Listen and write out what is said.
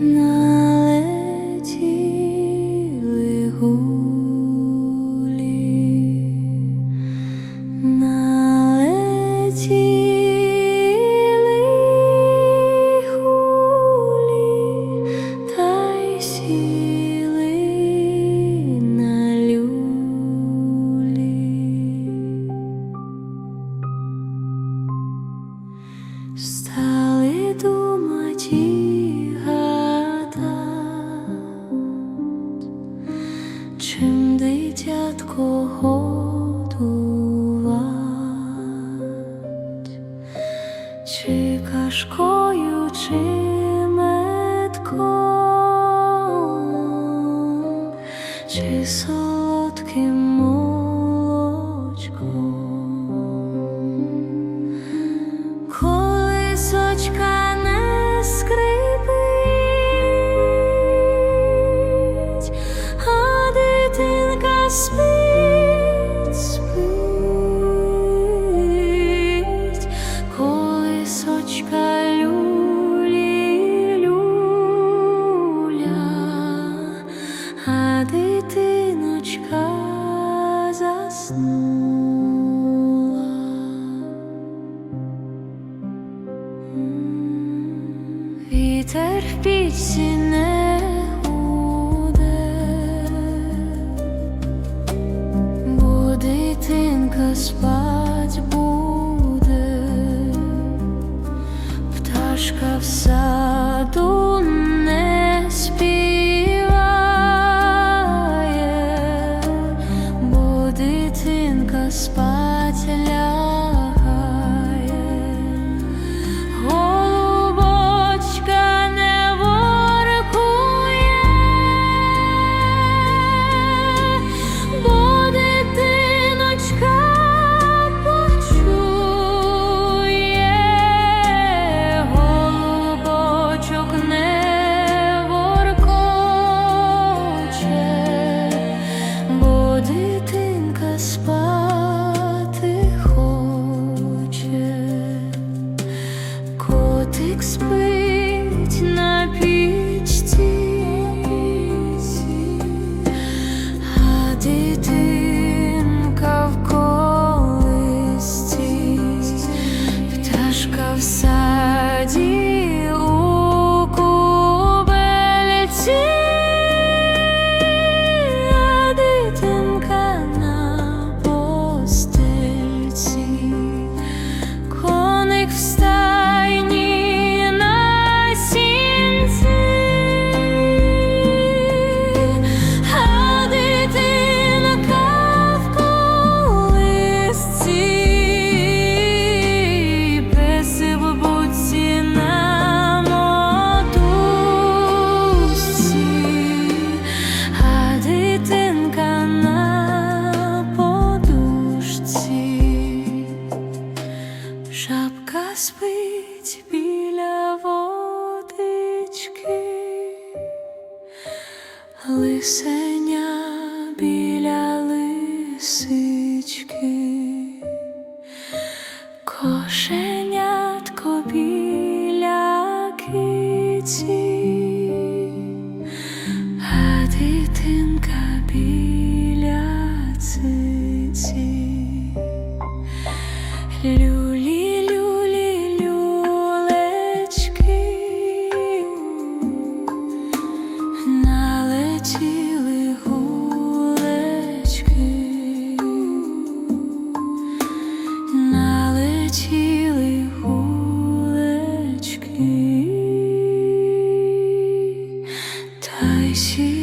那 книжкою чи метком, чи солодким. Вітер в пічці не уде, бо дитинка спа. of sound. лисеня біля лисички, кошенятко біля киці. 也。